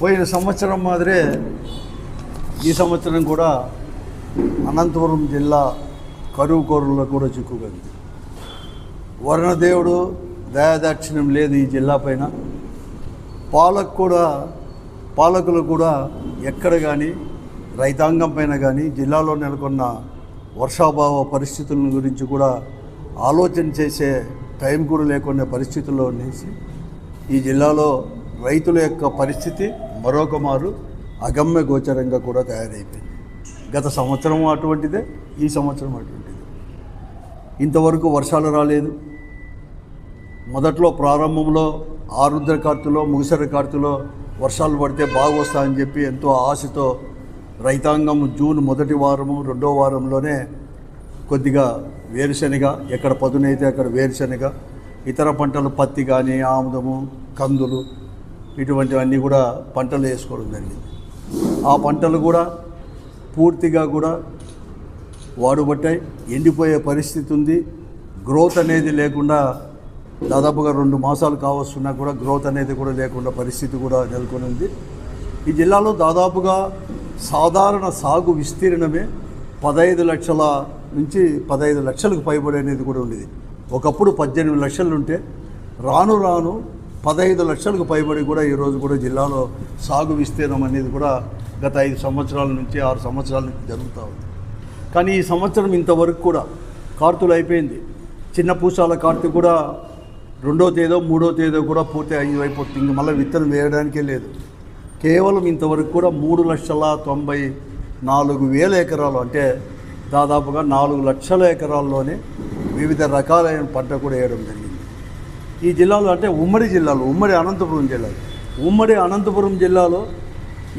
పోయిన సంవత్సరం మాదిరే ఈ సంవత్సరం కూడా అనంతపురం జిల్లా కరువు కోరుల్లో కూడా చిక్కుకుంది. వరుణదేవుడు దయాదాక్షిణ్యం లేదు ఈ జిల్లా పైన. పాలకు కూడా పాలకులు కూడా ఎక్కడ కానీ రైతాంగం పైన కానీ జిల్లాలో నెలకొన్న వర్షాభావ పరిస్థితుల గురించి కూడా ఆలోచన చేసే టైం కూడా లేకునే పరిస్థితుల్లో ఉండేసి ఈ జిల్లాలో రైతుల యొక్క పరిస్థితి మరొక మారు అగమ్య గోచరంగా కూడా తయారైపోయింది. గత సంవత్సరం అటువంటిదే ఈ సంవత్సరం అటువంటిదే. ఇంతవరకు వర్షాలు రాలేదు. మొదట్లో ప్రారంభంలో ఆరుద్ర కార్తులో ముగిసర కార్తులో వర్షాలు పడితే బాగొస్తాయని చెప్పి ఎంతో ఆశతో రైతాంగం జూన్ మొదటి వారము రెండో వారంలోనే కొద్దిగా వేరుశనగ ఎక్కడ పదునైతే అక్కడ వేరుశనగ ఇతర పంటలు పత్తి కానీ ఆముదము కందులు ఇటువంటివన్నీ కూడా పంటలు వేసుకోవడం జరిగింది. ఆ పంటలు కూడా పూర్తిగా కూడా వాడుబట్టాయి. ఎండిపోయే పరిస్థితి ఉంది. గ్రోత్ అనేది లేకుండా దాదాపుగా రెండు మాసాలు కావస్తున్నా కూడా గ్రోత్ అనేది కూడా లేకుండా పరిస్థితి కూడా నెలకొని ఉంది. ఈ జిల్లాలో దాదాపుగా సాధారణ సాగు విస్తీర్ణమే పదహైదు లక్షల నుంచి పదహైదు లక్షలకు పైబడి అనేది కూడా ఉండేది. ఒకప్పుడు పద్దెనిమిది లక్షలు ఉంటే రాను రాను పదహైదు లక్షలకు పైబడి కూడా ఈరోజు కూడా జిల్లాలో సాగు విస్తీర్ణం అనేది కూడా గత ఐదు సంవత్సరాల నుంచి ఆరు సంవత్సరాల నుంచి జరుగుతూ ఉంది. కానీ ఈ సంవత్సరం ఇంతవరకు కూడా కార్తులు అయిపోయింది. చిన్న పూసాల కార్తీ కూడా రెండో తేదో మూడో తేదో కూడా పూర్తి అయ్యి అయిపోతుంది. ఇంక మళ్ళీ విత్తనం వేయడానికే లేదు. కేవలం ఇంతవరకు కూడా మూడు లక్షల తొంభై నాలుగు వేల ఎకరాలు అంటే దాదాపుగా నాలుగు లక్షల ఎకరాల్లోనే వివిధ రకాలైన పంట కూడా వేయడం జరిగింది. ఈ జిల్లాలో అంటే ఉమ్మడి జిల్లాలో ఉమ్మడి అనంతపురం జిల్లాలో. ఉమ్మడి అనంతపురం జిల్లాలో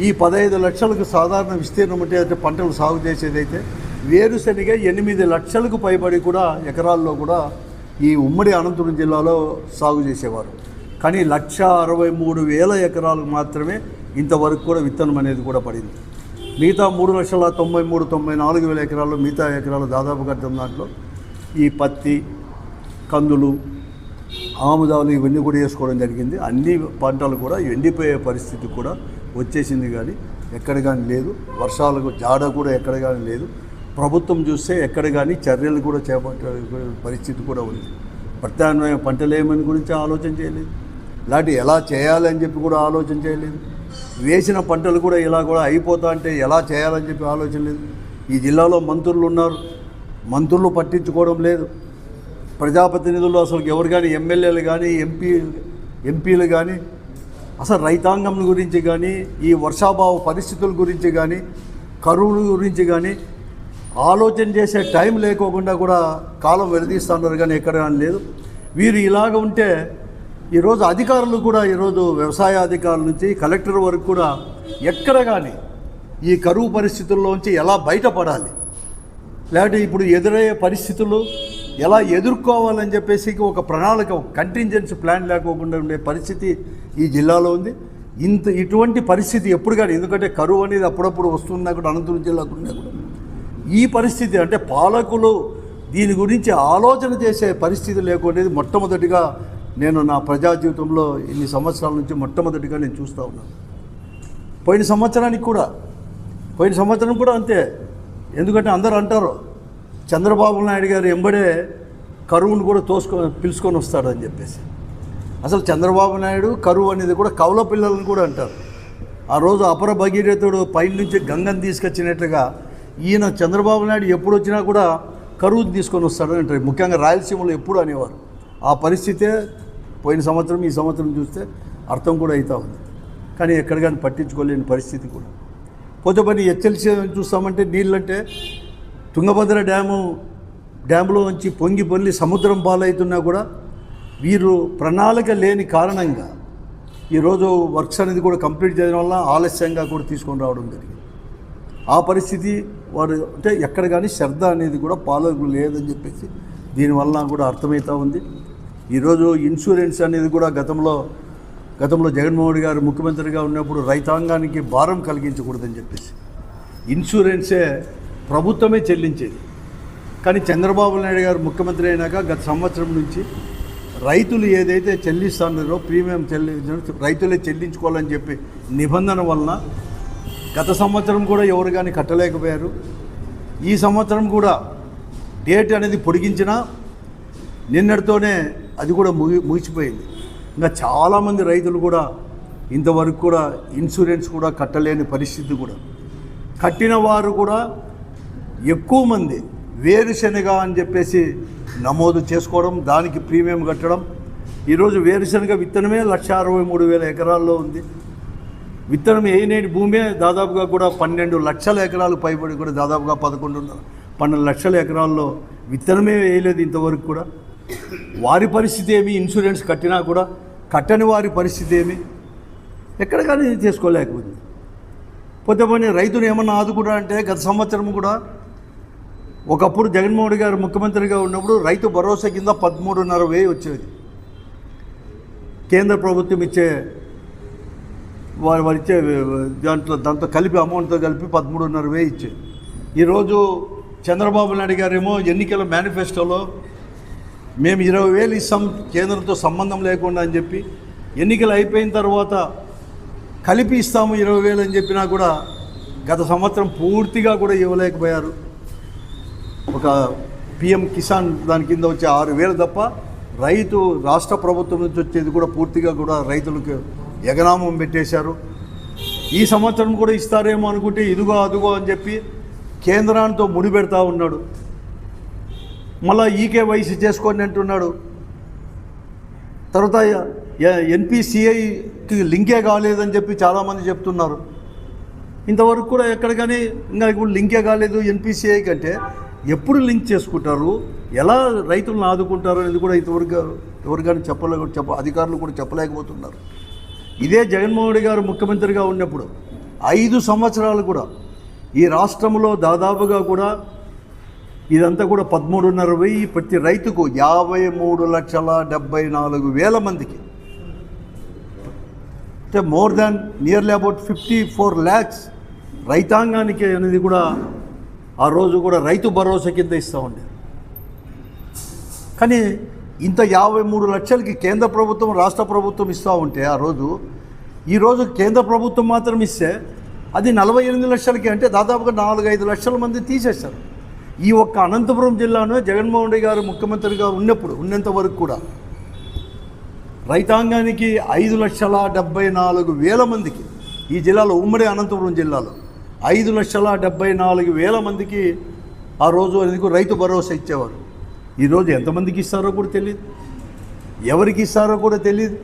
ఈ పదహైదు లక్షలకు సాధారణ విస్తీర్ణం అంటే అయితే పంటలు సాగు చేసేదైతే వేరుశనగ ఎనిమిది లక్షలకు పైబడి కూడా ఎకరాల్లో కూడా ఈ ఉమ్మడి అనంతపురం జిల్లాలో సాగు చేసేవారు. కానీ లక్ష అరవై మూడు వేల ఎకరాలకు మాత్రమే ఇంతవరకు కూడా విత్తనం అనేది కూడా పడింది. మిగతా మూడు లక్షల తొంభై మూడు తొంభై నాలుగు వేల ఎకరాలు మిగతా ఎకరాలు దాదాపుగా అర్థం దాంట్లో ఈ పత్తి కందులు ఆముదాలు ఇవన్నీ కూడా వేసుకోవడం జరిగింది. అన్ని పంటలు కూడా ఎండిపోయే పరిస్థితి కూడా వచ్చేసింది కానీ ఎక్కడ కానీ లేదు. వర్షాలకు జాడ కూడా ఎక్కడ కానీ లేదు. ప్రభుత్వం చూస్తే ఎక్కడ కానీ చర్యలు కూడా చేపట్టే పరిస్థితి కూడా ఉంది. ప్రత్యామ్నాయ పంటలేమని గురించి ఆలోచన చేయలేదు. ఇలాంటి ఎలా చేయాలని చెప్పి కూడా ఆలోచన చేయలేదు. వేసిన పంటలు కూడా ఇలా కూడా అయిపోతా అంటే ఎలా చేయాలని చెప్పి ఆలోచన లేదు. ఈ జిల్లాలో మంత్రులు ఉన్నారు. మంత్రులు పట్టించుకోవడం లేదు. ప్రజాప్రతినిధులు అసలు ఎవరు కానీ ఎమ్మెల్యేలు కానీ ఎంపీ ఎంపీలు కానీ అసలు రైతాంగం గురించి కానీ ఈ వర్షాభావ పరిస్థితుల గురించి కానీ కరువుల గురించి కానీ ఆలోచన చేసే టైం లేకోకుండా కూడా కాలం వెలదీస్తున్నారు కానీ ఎక్కడ కానీ లేదు. వీరు ఇలాగ ఉంటే ఈరోజు అధికారులు కూడా ఈరోజు వ్యవసాయ అధికారుల నుంచి కలెక్టర్ వరకు కూడా ఎక్కడ కానీ ఈ కరువు పరిస్థితుల్లోంచి ఎలా బయటపడాలి? లేకపోతే ఇప్పుడు ఎదురయ్యే పరిస్థితులు ఎలా ఎదుర్కోవాలని చెప్పేసి ఒక ప్రణాళిక ఒక కంటింజెన్సీ ప్లాన్ లేకోకుండా ఉండే పరిస్థితి ఈ జిల్లాలో ఉంది. ఇంత ఇటువంటి పరిస్థితి ఎప్పుడు కానీ ఎందుకంటే కరువు అనేది అప్పుడప్పుడు వస్తున్నా కూడా అనంతపురం జిల్లాకు ఉన్నా కూడా. ఈ పరిస్థితి అంటే పాలకులు దీని గురించి ఆలోచన చేసే పరిస్థితి లేకుండేది. మొట్టమొదటిగా నేను నా ప్రజా జీవితంలో ఇన్ని సంవత్సరాల నుంచి మొట్టమొదటిగా నేను చూస్తూ ఉన్నాను పోయిన సంవత్సరానికి కూడా పోయిన సంవత్సరం కూడా అంతే. ఎందుకంటే అందరూ అంటారు చంద్రబాబు నాయుడు గారు ఎంబడే కరువును కూడా తోసుకొని పిలుచుకొని వస్తాడని చెప్పేసి. అసలు చంద్రబాబు నాయుడు కరువు అనేది కూడా కౌల పిల్లలను కూడా అంటారు. ఆ రోజు అపర భగీరథుడు పైన నుంచి గంగని తీసుకొచ్చినట్లుగా ఈయన చంద్రబాబు నాయుడు ఎప్పుడు వచ్చినా కూడా కరువు తీసుకొని వస్తాడని అంటారు. ముఖ్యంగా రాయలసీమలో ఎప్పుడు అనేవారు. ఆ పరిస్థితే పోయిన సంవత్సరం ఈ సంవత్సరం చూస్తే అర్థం కూడా అవుతా ఉంది. కానీ ఎక్కడ కానీ పట్టించుకోలేని పరిస్థితి కూడా. పోతే పని హెచ్ఎల్సీ చూస్తామంటే నీళ్ళంటే తుంగభద్ర డ్యాము డ్యాములో నుంచి పొంగి పొల్లి సముద్రం పాలవుతున్నా కూడా వీరు ప్రణాళిక లేని కారణంగా ఈరోజు వర్క్స్ అనేది కూడా కంప్లీట్ చేయడం వల్ల ఆలస్యంగా కూడా తీసుకొని రావడం జరిగింది. ఆ పరిస్థితి వారు అంటే ఎక్కడ కానీ శ్రద్ధ అనేది కూడా పాలకులు లేదని చెప్పేసి దీనివల్ల కూడా అర్థమవుతూ ఉంది. ఈరోజు ఇన్సూరెన్స్ అనేది కూడా గతంలో గతంలో జగన్మోహన్ గారు ముఖ్యమంత్రిగా ఉన్నప్పుడు రైతాంగానికి భారం కలిగించకూడదని చెప్పేసి ఇన్సూరెన్సే ప్రభుత్వమే చెల్లించేది. కానీ చంద్రబాబు నాయుడు గారు ముఖ్యమంత్రి అయినాక గత సంవత్సరం నుంచి రైతులు ఏదైతే చెల్లిస్తున్నారో ప్రీమియం చెల్లించారో రైతులే చెల్లించుకోవాలని చెప్పి నిబంధన వలన గత సంవత్సరం కూడా ఎవరు కానీ కట్టలేకపోయారు. ఈ సంవత్సరం కూడా డేట్ అనేది పొడిగించినా నిన్నటితోనే అది కూడా ముగి ముగిసిపోయింది. ఇంకా చాలామంది రైతులు కూడా ఇంతవరకు కూడా ఇన్సూరెన్స్ కూడా కట్టలేని పరిస్థితి కూడా. కట్టిన వారు కూడా ఎక్కువ మంది వేరుశనగ అని చెప్పేసి నమోదు చేసుకోవడం దానికి ప్రీమియం కట్టడం. ఈరోజు వేరుశనగ విత్తనమే లక్ష అరవై మూడు వేల ఎకరాల్లో ఉంది. విత్తనం వేయనేటి భూమే దాదాపుగా కూడా పన్నెండు లక్షల ఎకరాలు పైబడి కూడా దాదాపుగా పదకొండు పన్నెండు లక్షల ఎకరాల్లో విత్తనమే వేయలేదు ఇంతవరకు కూడా. వారి పరిస్థితి ఏమి? ఇన్సూరెన్స్ కట్టినా కూడా కట్టని వారి పరిస్థితి ఏమి? ఎక్కడ కానీ చేసుకోలేకపోయింది పోతే పోనీ రైతును ఏమన్నా ఆదుకుంటా అంటే గత సంవత్సరం కూడా ఒకప్పుడు జగన్మోహన్ గారు ముఖ్యమంత్రిగా ఉన్నప్పుడు రైతు భరోసా కింద పదమూడున్నర వేయి వచ్చేది కేంద్ర ప్రభుత్వం ఇచ్చే వారు వారు ఇచ్చే దాంట్లో దాంతో కలిపి అమౌంట్తో కలిపి పదమూడున్నర వేయి ఇచ్చేది. ఈరోజు చంద్రబాబు నాయుడు గారేమో ఎన్నికల మేనిఫెస్టోలో మేము ఇరవై వేలు ఇస్తాం కేంద్రంతో సంబంధం లేకుండా అని చెప్పి ఎన్నికలు అయిపోయిన తర్వాత కలిపి ఇస్తాము ఇరవై వేలు అని చెప్పినా కూడా గత సంవత్సరం పూర్తిగా కూడా ఇవ్వలేకపోయారు. ఒక పిఎం కిసాన్ దాని కింద వచ్చే ఆరు వేలు తప్ప రైతు రాష్ట్ర ప్రభుత్వం నుంచి వచ్చేది కూడా పూర్తిగా కూడా రైతులకు ఎగనామం పెట్టేశారు. ఈ సంవత్సరం కూడా ఇస్తారేమో అనుకుంటే ఇదిగో అదుగో అని చెప్పి కేంద్రాంతో ముడిపెడతా ఉన్నాడు. మళ్ళా ఈకేవైసీ చేసుకోండి అంటున్నాడు. తర్వాత ఎన్పిసిఐకి లింకే కాలేదని చెప్పి చాలామంది చెప్తున్నారు. ఇంతవరకు కూడా ఎక్కడికని ఇంకా ఇప్పుడు లింకే కాలేదు ఎన్పిసిఐ కంటే ఎప్పుడు లింక్ చేసుకుంటారు? ఎలా రైతులను ఆదుకుంటారు అనేది కూడా ఇంతవరకు ఎవరు కానీ చెప్పలే చెప్ప అధికారులు కూడా చెప్పలేకపోతున్నారు. ఇదే జగన్మోహన్ రెడ్డి గారు ముఖ్యమంత్రిగా ఉన్నప్పుడు ఐదు సంవత్సరాలు కూడా ఈ రాష్ట్రంలో దాదాపుగా కూడా ఇదంతా కూడా పదమూడున్నర వెయ్యి ప్రతి రైతుకు యాభై మూడు లక్షల డెబ్బై నాలుగు వేల మందికి. అంటే more than nearly about fifty four lakhs రైతాంగానికి అనేది కూడా ఆ రోజు కూడా రైతు భరోసా కింద ఇస్తూ ఉండేది కానీ ఇంత యాభై మూడు లక్షలకి కేంద్ర ప్రభుత్వం రాష్ట్ర ప్రభుత్వం ఇస్తూ ఉంటే ఆ రోజు ఈరోజు కేంద్ర ప్రభుత్వం మాత్రం ఇస్తే అది నలభై ఎనిమిది లక్షలకి అంటే దాదాపుగా నాలుగు ఐదు లక్షల మంది తీసేస్తారు ఈ ఒక్క అనంతపురం జిల్లాను జగన్మోహన్ రెడ్డి గారు ముఖ్యమంత్రిగా ఉన్నప్పుడు ఉన్నంత వరకు కూడా రైతాంగానికి ఐదు లక్షల డెబ్బై నాలుగు వేల మందికి ఈ జిల్లాలో ఉమ్మడి అనంతపురం జిల్లాలో ఐదు లక్షల డెబ్బై నాలుగు వేల మందికి ఆ రోజు ఎందుకు రైతు భరోసా ఇచ్చేవారు? ఈరోజు ఎంతమందికి ఇస్తారో కూడా తెలియదు ఎవరికి ఇస్తారో కూడా తెలియదు